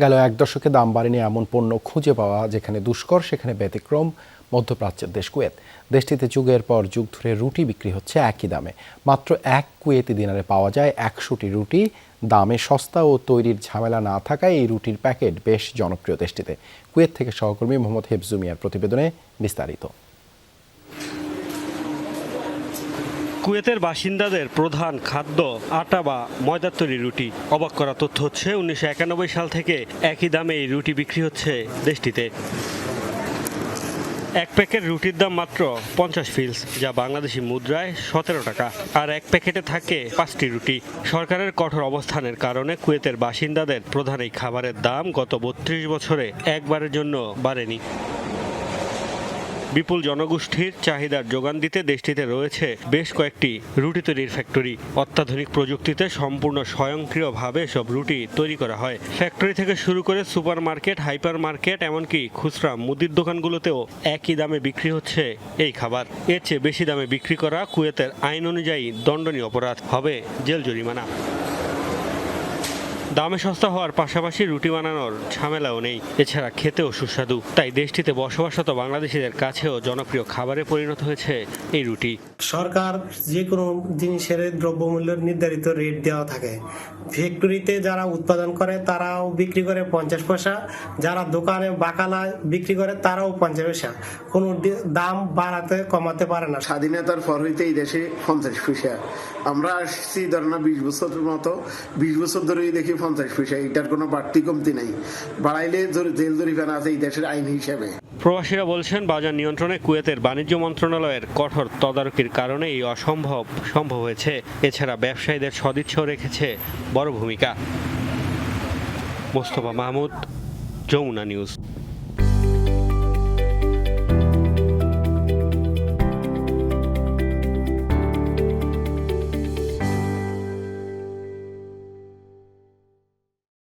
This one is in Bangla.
গেল এক দশকে দাম বাড়েনি এমন পণ্য খুঁজে পাওয়া, যেখানে দুষ্কর, সেখানে ব্যতিক্রম, মধ্যপ্রাচ্যের দেশ কুয়েত। দেশটিতে যুগের পর যুগ ধরে রুটি বিক্রি হচ্ছে একই দামে। মাত্র এক কুয়েতি দিনারে পাওয়া যায় একশোটি রুটি। দামে সস্তা ও তৈরির ঝামেলা না থাকায় এই রুটির প্যাকেট বেশ জনপ্রিয় দেশটিতে। কুয়েত থেকে সহকর্মী মোহাম্মদ হেফজুমিয়ার প্রতিবেদনে বিস্তারিত। কুয়েতের বাসিন্দাদের প্রধান খাদ্য আটা বা ময়দার তৈরি রুটি। অবাক করা তথ্য হচ্ছে, উনিশশো একানব্বই সাল থেকে একই দামে এই রুটি বিক্রি হচ্ছে দেশটিতে। এক প্যাকেট রুটির দাম মাত্র পঞ্চাশ ফিলস, যা বাংলাদেশি মুদ্রায় সতেরো টাকা। আর এক প্যাকেটে থাকে পাঁচটি রুটি। সরকারের কঠোর অবস্থানের কারণে কুয়েতের বাসিন্দাদের প্রধান এই খাবারের দাম গত বত্রিশ বছরে একবারের জন্য বাড়েনি। বিপুল জনগোষ্ঠীর চাহিদার যোগান দিতে দেশটিতে রয়েছে বেশ কয়েকটি রুটি তৈরির ফ্যাক্টরি অত্যাধুনিক প্রযুক্তিতে সম্পূর্ণ স্বয়ংক্রিয়ভাবে সব রুটি তৈরি করা হয়। ফ্যাক্টরি থেকে শুরু করে সুপার মার্কেট হাইপার মার্কেট এমনকি খুচরা মুদির দোকানগুলোতেও একই দামে বিক্রি হচ্ছে এই খাবার। এর চেয়ে বেশি দামে বিক্রি করা কুয়েতের আইন অনুযায়ী দণ্ডনীয় অপরাধ হবে জেল জরিমানা। দামে সস্তা হওয়ার পাশাপাশি রুটি বানানোর ঝামেলাও নেই। এছাড়া খেতেও সুস্বাদু। তাই দেশটিতে বসবাসরত বাংলাদেশিদের কাছেও জনপ্রিয় খাবারে পরিণত হয়েছে এই রুটি। সরকার যে কোনো জিনিসের দ্রব্যমূল্যের নির্ধারিত রেট দেওয়া থাকে। ফ্যাক্টরিতে যারা উৎপাদন করে তারাও বিক্রি করে পঞ্চাশ পয়সা। যারা দোকানে বাকালা বিক্রি করে তারাও পঞ্চাশ পয়সা। কোনো দি- দাম বাড়াতে কমাতে পারে না। স্বাধীনতার পর হইতে এই দেশে পঞ্চাশ পয়সা। আমরা আসছি ধরেন না বিশ বছর মতো। বিশ বছর ধরেই দেখি প্রবাসীরা বলছেন, বাজার নিয়ন্ত্রণে কুয়েতের বাণিজ্য মন্ত্রণালয়ের কঠোর তদারকির কারণে এই অসম্ভব সম্ভব হয়েছে। এছাড়া ব্যবসায়ীদের সদিচ্ছাও রেখেছে বড় ভূমিকা। মোস্তফা মাহমুদ, যমুনা নিউজ।